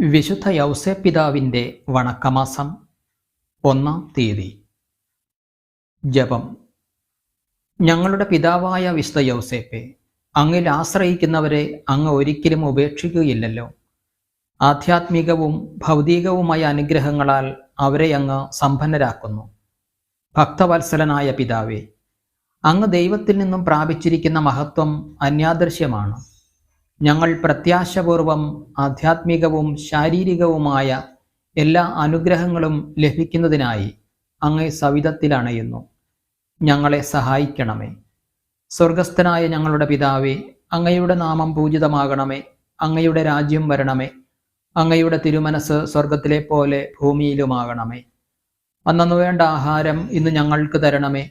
വിശുദ്ധ യൗസേപ്പിതാവിന്റെ വണക്കമാസം ഒന്നാം തീയതി. ജപം. ഞങ്ങളുടെ പിതാവായ വിശുദ്ധ യൗസേപ്പെ അങ്ങിൽ ആശ്രയിക്കുന്നവരെ അങ്ങ് ഒരിക്കലും ഉപേക്ഷിക്കുകയില്ലല്ലോ. ആധ്യാത്മികവും ഭൗതികവുമായ അനുഗ്രഹങ്ങളാൽ അവരെ അങ്ങ് സമ്പന്നരാക്കുന്നു. ഭക്തവത്സലനായ പിതാവേ അങ്ങ് ദൈവത്തിൽ നിന്നും പ്രാപിച്ചിരിക്കുന്ന മഹത്വം അന്യാദൃശ്യമാണ്. ഞങ്ങൾ പ്രത്യാശപൂർവം ആധ്യാത്മികവും ശാരീരികവുമായ എല്ലാ അനുഗ്രഹങ്ങളും ലഭിക്കുന്നതിനായി അങ്ങേ സവിധത്തിൽ അണയുന്നു. ഞങ്ങളെ സഹായിക്കണമേ. സ്വർഗസ്ഥനായ ഞങ്ങളുടെ പിതാവേ അങ്ങയുടെ നാമം പൂജിതമാകണമേ. അങ്ങയുടെ രാജ്യം വരണമേ. അങ്ങയുടെ തിരുമനസ് സ്വർഗത്തിലെ പോലെ ഭൂമിയിലുമാകണമേ. അന്നു വേണ്ട ആഹാരം ഇന്ന് ഞങ്ങൾക്ക് തരണമേ.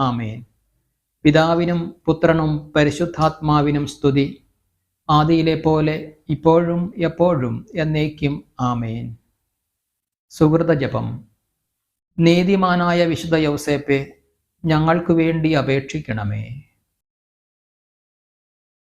ആമേൻ. പിതാവിനും പുത്രനും പരിശുദ്ധാത്മാവിനും സ്തുതി. ആദിയിലെ പോലെ ഇപ്പോഴും എപ്പോഴും എന്നേക്കും ആമേൻ. സുഹൃത ജപം. നീതിമാനായ വിശുദ്ധ യൗസേപ്പെ ഞങ്ങൾക്ക് വേണ്ടി അപേക്ഷിക്കണമേ.